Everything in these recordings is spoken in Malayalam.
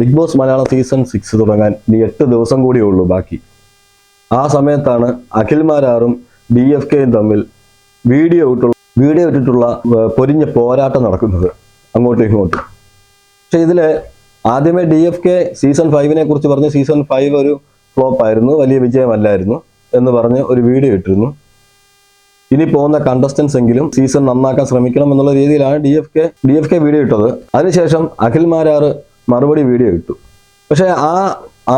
Big boss Malayalam season six തുടങ്ങാൻ ഇനി എട്ട് ദിവസം കൂടിയേ ഉള്ളൂ ബാക്കി. ആ സമയത്താണ് അഖിൽമാരാറും ഡി എഫ് കെയും തമ്മിൽ വീഡിയോ ഇട്ടുള്ള വീഡിയോ ഇട്ടിട്ടുള്ള പൊരിഞ്ഞ പോരാട്ടം നടക്കുന്നത്. അങ്ങോട്ടും ഇങ്ങോട്ടും. പക്ഷെ ഇതിൽ ആദ്യമേ ഡി എഫ് കെ സീസൺ ഫൈവിനെ കുറിച്ച് പറഞ്ഞ് സീസൺ ഫൈവ് ഒരു ഫ്ലോപ്പ് ആയിരുന്നു വലിയ വിജയമല്ലായിരുന്നു എന്ന് പറഞ്ഞ് ഒരു വീഡിയോ ഇട്ടിരുന്നു. ഇനി പോകുന്ന കണ്ടസ്റ്റൻസ് എങ്കിലും സീസൺ നന്നാക്കാൻ ശ്രമിക്കണം എന്നുള്ള രീതിയിലാണ് D F K D F K video ഇട്ടത്. അതിനുശേഷം അഖിൽ മാരാറ് മറുപടി വീഡിയോ ഇട്ടു. പക്ഷെ ആ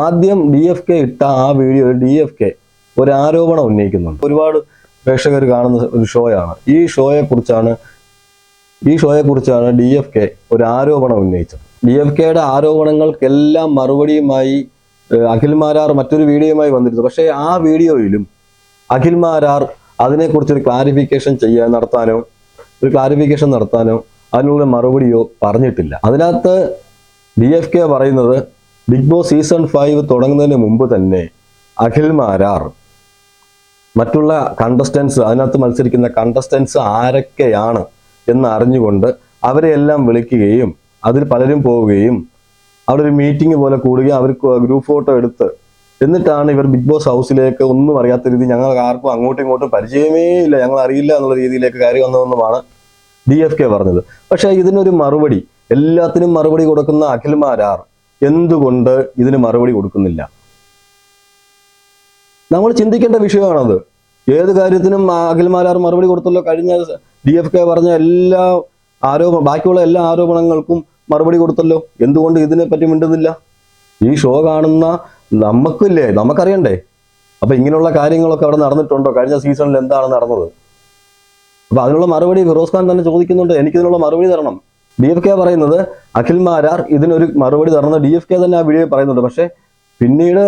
ആദ്യം ഡി എഫ് കെ ഇട്ട ആ വീഡിയോ ഡി എഫ് കെ ഒരു ആരോപണം ഉന്നയിക്കുന്നുണ്ട്. ഒരുപാട് പ്രേക്ഷകർ കാണുന്ന ഒരു ഷോയാണ് ഈ ഷോയെ കുറിച്ചാണ് ഈ ഷോയെ കുറിച്ചാണ് ഡി എഫ് കെ ഒരു ആരോപണം ഉന്നയിച്ചത്. ഡി എഫ് കെയുടെ ആരോപണങ്ങൾക്കെല്ലാം മറുപടിയുമായി അഖിൽ മാരാർ മറ്റൊരു വീഡിയോയുമായി വന്നിരുന്നു. പക്ഷേ ആ വീഡിയോയിലും അഖിൽ മാരാർ അതിനെക്കുറിച്ചൊരു ക്ലാരിഫിക്കേഷൻ ചെയ്യാൻ നടത്താനോ ഒരു ക്ലാരിഫിക്കേഷൻ നടത്താനോ അതിനുള്ള മറുപടിയോ പറഞ്ഞിട്ടില്ല. അതിനകത്ത് ഡി എഫ് കെ പറയുന്നത് ബിഗ് ബോസ് സീസൺ ഫൈവ് തുടങ്ങുന്നതിന് മുമ്പ് തന്നെ അഖിൽ മാരാർ മറ്റുള്ള കണ്ടസ്റ്റൻസ് അതിനകത്ത് മത്സരിക്കുന്ന കണ്ടസ്റ്റൻസ് ആരൊക്കെയാണ് എന്ന് അറിഞ്ഞുകൊണ്ട് അവരെ എല്ലാം വിളിക്കുകയും അതിൽ പലരും പോവുകയും അവിടെ ഒരു മീറ്റിംഗ് പോലെ കൂടുകയും അവർ ഗ്രൂപ്പ് ഫോട്ടോ എടുത്ത് എന്നിട്ടാണ് ഇവർ ബിഗ് ബോസ് ഹൗസിലേക്ക് ഒന്നും അറിയാത്ത രീതി ഞങ്ങൾ ആർക്കും അങ്ങോട്ടും ഇങ്ങോട്ടും പരിചയമേ ഇല്ല ഞങ്ങൾ അറിയില്ല എന്നുള്ള രീതിയിലേക്ക് കയറി വന്നതെന്നുമാണ് ഡി എഫ് കെ പറഞ്ഞത്. പക്ഷേ ഇതിനൊരു മറുപടി എല്ലാത്തിനും മറുപടി കൊടുക്കുന്ന അഖിൽമാരാർ എന്തുകൊണ്ട് ഇതിന് മറുപടി കൊടുക്കുന്നില്ല? നമ്മൾ ചിന്തിക്കേണ്ട വിഷയമാണത്. ഏത് കാര്യത്തിനും അഖിൽമാരാർ മറുപടി കൊടുത്തല്ലോ. കഴിഞ്ഞ ഡി എഫ് കെ പറഞ്ഞ എല്ലാ ആരോപണ ബാക്കിയുള്ള എല്ലാ ആരോപണങ്ങൾക്കും മറുപടി കൊടുത്തല്ലോ. എന്തുകൊണ്ട് ഇതിനെ പറ്റി മിണ്ടുന്നില്ല? ഈ ഷോ കാണുന്ന നമുക്കില്ലേ? നമുക്കറിയണ്ടേ? അപ്പൊ ഇങ്ങനെയുള്ള കാര്യങ്ങളൊക്കെ അവിടെ നടന്നിട്ടുണ്ടോ? കഴിഞ്ഞ സീസണിൽ എന്താണ് നടന്നത്? അപ്പൊ അതിനുള്ള മറുപടി ഫിറോസ് ഖാൻ തന്നെ ചോദിക്കുന്നുണ്ട്. എനിക്കിതിനുള്ള മറുപടി തരണം. ഡി എഫ് കെ പറയുന്നത് അഖിൽ മാരാർ ഇതിനൊരു മറുപടി തരണം ഡി എഫ് കെ തന്നെ ആ വീഡിയോയിൽ പറയുന്നുണ്ട്. പക്ഷേ പിന്നീട്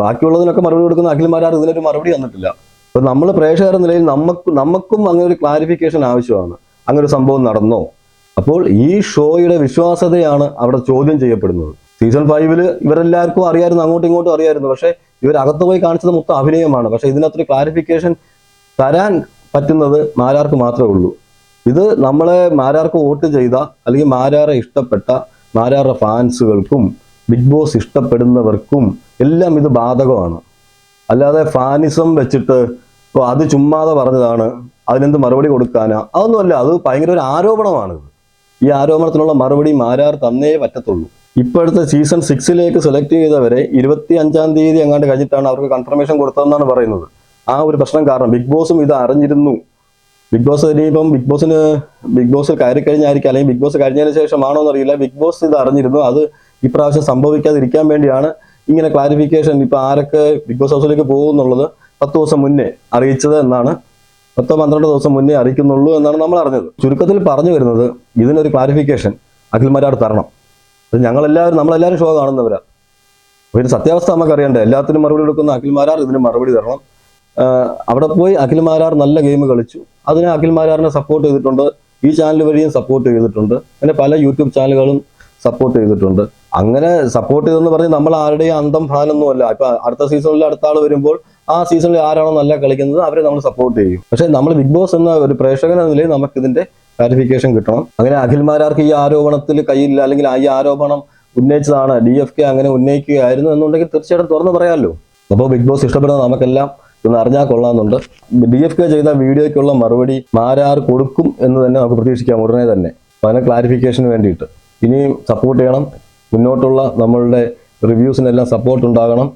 ബാക്കിയുള്ളതിനൊക്കെ മറുപടി കൊടുക്കുന്ന അഖിൽ മാരാർ ഇതിനൊരു മറുപടി തന്നിട്ടില്ല. അപ്പൊ നമ്മൾ പ്രേക്ഷകർ നിലയിൽ നമുക്ക് നമുക്കും അങ്ങനെ ഒരു ക്ലാരിഫിക്കേഷൻ ആവശ്യമാണ്. അങ്ങനെ ഒരു സംഭവം നടന്നോ? അപ്പോൾ ഈ ഷോയുടെ വിശ്വാസതയാണ് അവിടെ ചോദ്യം ചെയ്യപ്പെടുന്നത്. സീസൺ ഫൈവിൽ ഇവരെല്ലാവർക്കും അറിയായിരുന്നു അങ്ങോട്ടും ഇങ്ങോട്ടും അറിയായിരുന്നു. പക്ഷെ ഇവർ പോയി കാണിച്ചത് മൊത്തം അഭിനയമാണ്. പക്ഷേ ഇതിനകത്തൊരു ക്ലാരിഫിക്കേഷൻ തരാൻ പറ്റുന്നത് മാരാർക്ക് മാത്രമേ ഉള്ളൂ. ഇത് നമ്മളെ മാരാർക്ക് വോട്ട് ചെയ്ത അല്ലെങ്കിൽ മാരാറെ ഇഷ്ടപ്പെട്ട മാരാറുടെ ഫാൻസുകൾക്കും ബിഗ് ബോസ് ഇഷ്ടപ്പെടുന്നവർക്കും എല്ലാം ഇത് ബാധകമാണ്. അല്ലാതെ ഫാനിസം വെച്ചിട്ട് ഇപ്പോൾ അത് ചുമ്മാതെ പറഞ്ഞതാണ് അതിനെന്ത് മറുപടി കൊടുക്കാനാ? അതൊന്നുമല്ല അത് ഭയങ്കര ഒരു ആരോപണമാണ് ഈ ആരോപണത്തിനുള്ള മറുപടി മാരാർ തന്നേ പറ്റത്തുള്ളൂ. ഇപ്പോഴത്തെ സീസൺ സിക്സിലേക്ക് സെലക്ട് ചെയ്തവരെ ഇരുപത്തി അഞ്ചാം തീയതി എങ്ങാണ്ട് കഴിഞ്ഞിട്ടാണ് അവർക്ക് കൺഫർമേഷൻ കൊടുത്തതെന്നാണ് പറയുന്നത്. ആ ഒരു പ്രശ്നം കാരണം ബിഗ് ബോസും ഇത് അറിഞ്ഞിരുന്നു. ബിഗ് ബോസ് ഇനിയിപ്പം ബിഗ് ബോസിന് ബിഗ് ബോസ് കയറി കഴിഞ്ഞായിരിക്കും അല്ലെങ്കിൽ ബിഗ് ബോസ് കഴിഞ്ഞതിന് ശേഷമാണോ എന്നറിയില്ല ബിഗ് ബോസ് ഇത് അറിഞ്ഞിരുന്നു. അത് ഇപ്രാവശ്യം സംഭവിക്കാതിരിക്കാൻ വേണ്ടിയാണ് ഇങ്ങനെ ക്ലാരിഫിക്കേഷൻ ഇപ്പൊ ആരൊക്കെ ബിഗ് ബോസ് ഹൗസിലേക്ക് പോകുന്നുള്ളത് പത്ത് ദിവസം മുന്നേ അറിയിച്ചത് എന്നാണ്. പത്തോ പന്ത്രണ്ട് ദിവസം മുന്നേ അറിയിക്കുന്നുള്ളൂ എന്നാണ് നമ്മൾ അറിഞ്ഞത്. ചുരുക്കത്തിൽ പറഞ്ഞു വരുന്നത് ഇതിനൊരു ക്ലാരിഫിക്കേഷൻ അഖിൽമാരാട് തരണം. അത് ഞങ്ങളെല്ലാവരും നമ്മളെല്ലാവരും ഷോ കാണുന്നവരാ. ഒരു ഇതിന് സത്യാവസ്ഥ നമുക്ക് അറിയണ്ടേ എല്ലാത്തിനും മറുപടി കൊടുക്കുന്ന അഖിൽമാരാർ ഇതിന് മറുപടി തരണം. അവിടെ പോയി അഖിൽ മാരാർ നല്ല ഗെയിം കളിച്ചു. അതിനെ അഖിൽ മാരാറിനെ സപ്പോർട്ട് ചെയ്തിട്ടുണ്ട്. ഈ ചാനൽ വഴിയും സപ്പോർട്ട് ചെയ്തിട്ടുണ്ട്. പിന്നെ പല യൂട്യൂബ് ചാനലുകളും സപ്പോർട്ട് ചെയ്തിട്ടുണ്ട്. അങ്ങനെ സപ്പോർട്ട് ചെയ്തെന്ന് പറഞ്ഞ് നമ്മൾ ആരുടെയും അന്തം ഫാനൊന്നും അല്ല. ഇപ്പൊ അടുത്ത സീസണിൽ അടുത്ത ആൾ വരുമ്പോൾ ആ സീസണിൽ ആരാണോ നല്ല കളിക്കുന്നത് അവരെ നമ്മൾ സപ്പോർട്ട് ചെയ്യും. പക്ഷെ നമ്മൾ ബിഗ് ബോസ് എന്ന ഒരു പ്രേക്ഷകൻ എന്ന നിലയിൽ നമുക്ക് ഇതിന്റെ ക്ലാരിഫിക്കേഷൻ കിട്ടണം. അങ്ങനെ അഖിൽമാരാർക്ക് ഈ ആരോപണത്തിൽ കയ്യില്ല അല്ലെങ്കിൽ ഈ ആരോപണം ഉന്നയിച്ചതാണ്. ഡി എഫ് കെ അങ്ങനെ ഉന്നയിക്കുകയായിരുന്നു എന്നുണ്ടെങ്കിൽ തീർച്ചയായിട്ടും തുറന്നു പറയാമല്ലോ അപ്പോൾ ബിഗ് ബോസ് ഇഷ്ടപ്പെടുന്ന നമുക്കെല്ലാം ഇതൊന്ന് അറിഞ്ഞാൽ കൊള്ളാമെന്നുണ്ട്. ഡി എഫ് കെ ചെയ്ത വീഡിയോയ്ക്കുള്ള മറുപടി മാരാർ കൊടുക്കും എന്ന് തന്നെ നമുക്ക് പ്രതീക്ഷിക്കാം ഉടനെ തന്നെ. അതിന് ക്ലാരിഫിക്കേഷന് വേണ്ടിയിട്ട്. ഇനിയും സപ്പോർട്ട് ചെയ്യണം. മുന്നോട്ടുള്ള നമ്മളുടെ റിവ്യൂസിനെല്ലാം സപ്പോർട്ട് ഉണ്ടാകണം.